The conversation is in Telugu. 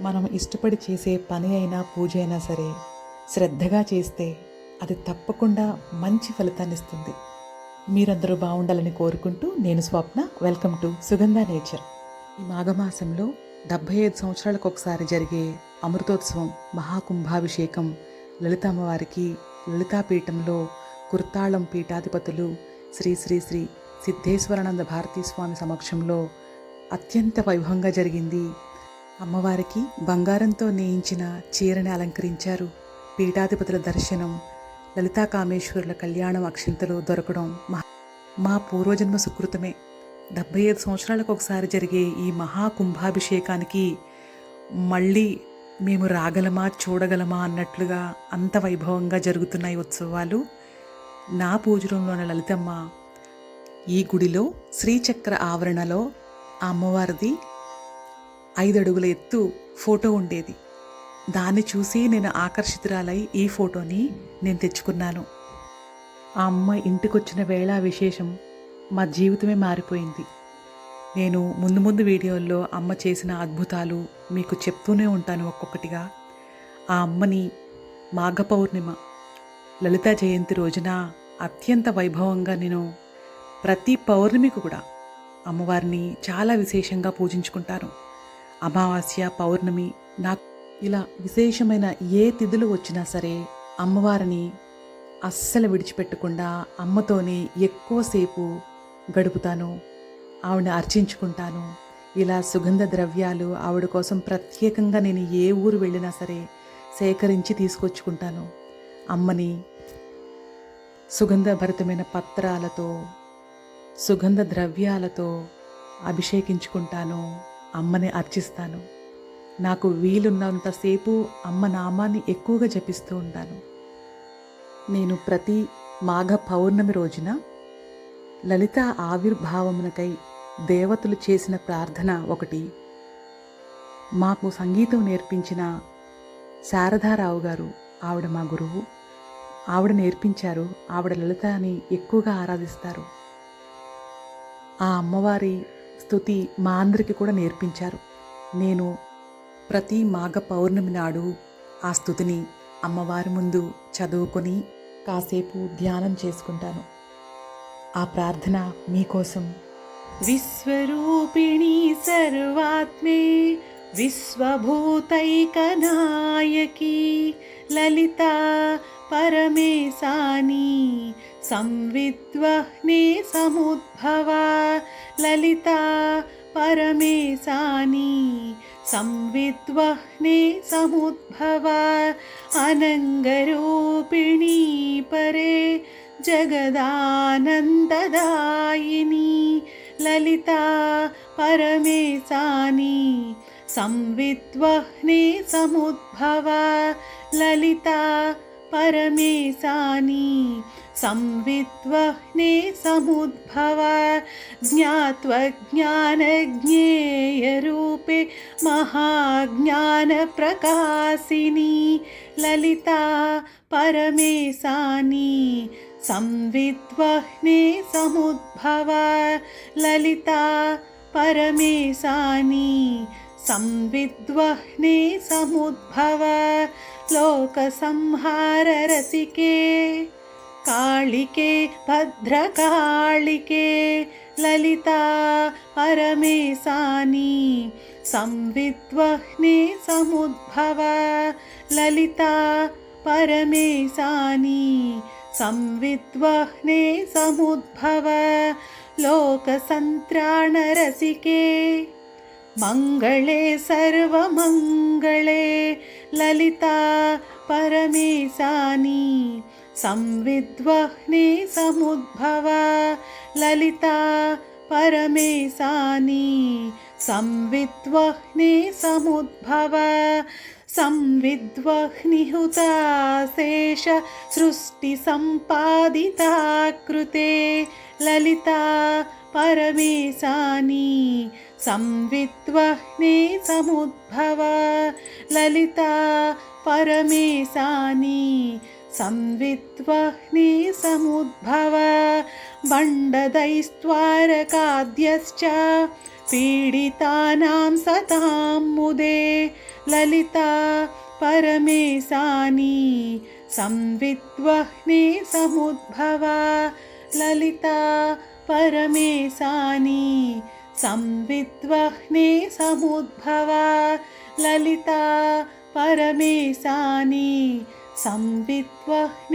మనం ఇష్టపడి చేసే పని అయినా పూజ అయినా సరే శ్రద్ధగా చేస్తే అది తప్పకుండా మంచి ఫలితాన్ని ఇస్తుంది. మీరందరూ బాగుండాలని కోరుకుంటూ నేను Swapna welcome to Sugandha nature. ఈ మాఘమాసంలో డెబ్భై ఐదు సంవత్సరాలకు ఒకసారి జరిగే అమృతోత్సవం మహాకుంభాభిషేకం లలితామ్మవారికి లలితాపీఠంలో కుర్తాళం పీఠాధిపతులు శ్రీ శ్రీ శ్రీ సిద్ధేశ్వరానంద భారతీ స్వామి సమక్షంలో అత్యంత వైభవంగా జరిగింది అమ్మవారికి బంగారంతో నేయించిన చీరని అలంకరించారు. పీఠాధిపతుల దర్శనం లలితా కామేశ్వరుల కళ్యాణం అక్షింతలు దొరకడం మా మా పూర్వజన్మ సుకృతమే. డెబ్బై ఐదు సంవత్సరాలకు ఒకసారి జరిగే ఈ మహాకుంభాభిషేకానికి మళ్ళీ మేము రాగలమా చూడగలమా అన్నట్లుగా అంత వైభవంగా జరుగుతున్నాయి ఉత్సవాలు. నా పూజరంలోని లలితమ్మ ఈ గుడిలో శ్రీచక్ర ఆవరణలో అమ్మవారిది ఐదు అడుగుల ఎత్తు ఫోటో ఉండేది. దాన్ని చూసి నేను ఆకర్షితురాలై ఈ ఫోటోని నేను తెచ్చుకున్నాను. ఆ అమ్మ ఇంటికొచ్చిన వేళ విశేషం మా జీవితమే మారిపోయింది. నేను ముందు ముందు వీడియోల్లో అమ్మ చేసిన అద్భుతాలు మీకు చెప్తూనే ఉంటాను ఒక్కొక్కటిగా. ఆ అమ్మని మాఘ పౌర్ణిమ లలితా జయంతి రోజున అత్యంత వైభవంగా నేను ప్రతి పౌర్ణమికి కూడా అమ్మవారిని చాలా విశేషంగా పూజించుకుంటాను. అమావాస్య పౌర్ణమి నాకు ఇలా విశేషమైన ఏ తిథులు వచ్చినా సరే అమ్మవారిని అస్సలు విడిచిపెట్టకుండా అమ్మతోనే ఎక్కువసేపు గడుపుతాను ఆవిడని అర్చించుకుంటాను. ఇలా సుగంధ ద్రవ్యాలు ఆవిడ కోసం ప్రత్యేకంగా నేను ఏ ఊరు వెళ్ళినా సరే సేకరించి తీసుకొచ్చుకుంటాను. అమ్మని సుగంధభరితమైన పత్రాలతో సుగంధ ద్రవ్యాలతో అభిషేకించుకుంటాను. అమ్మని అర్చిస్తాను. నాకు వీలున్నంతసేపు అమ్మ నామాన్ని ఎక్కువగా జపిస్తూ ఉంటాను నేను ప్రతి మాఘ పౌర్ణమి రోజున లలిత ఆవిర్భావమునకై దేవతలు చేసిన ప్రార్థన ఒకటి. మాకు సంగీతం నేర్పించిన శారదారావు గారు ఆవిడ మా గురువు. ఆవిడ నేర్పించారు ఆవిడ లలిత అని ఎక్కువగా ఆరాధిస్తారు. ఆ అమ్మవారి స్థుతి మా అందరికీ కూడా నేర్పించారు. నేను ప్రతి మాఘ పౌర్ణమి నాడు ఆ స్థుతిని అమ్మవారి ముందు చదువుకొని కాసేపు ధ్యానం చేసుకుంటాను. ఆ ప్రార్థన మీకోసం. విశ్వరూపిణి సర్వాత్మే विश्वभूतैकनायकी ललिता परमेशानी संविद्वह्ने समुद्भवा ललिता परमेशानी संविद्वह्ने समुद्भवा अनङ्गरूपिणी परे जगदानन्ददायिनी ललिता परमेशानी संविद्वह्ने समुद्भवा ललिता परमेशानी। संविद्वह्ने समुद्भवा ज्ञात्वज्ञानज्ञेयरूपे महाज्ञानप्रकाशिनी ललिता परमेशानी। संविद्वह्ने समुद्भवा ललिता परमेशानी संविद्वह्ने समुद्भवा लोकसंहाररसिके कालिके भद्रकालिके ललिता परमेशानी संविद्वह्ने समुद्भवा ललिता परमेशानी संविद्वह्ने समुद्भव लोकसन्त्राणरसिके मङ्गले सर्वमङ्गले ललिता परमेशानी संविद्वह्ने समुद्भव ललिता परमेशानी संविद्वह्ने समुद्भव संविद्वह्निहुताशेष सृष्टिसम्पादिता कृते ललिता परमेशानी संविद्वह्ने समुद्भव। ललिता परमेशानी संविद्वह्ने समुद्भव। बण्डदैस्त्वारकाद्यश्च पीडितानां सतां मुदे। ललिता परमेशानी संविद्वह्ने समुद्भवा। ललिता परमेशानी संविद्वह्ने समुद्भवा ललिता परमेशानी संविद्वह्ने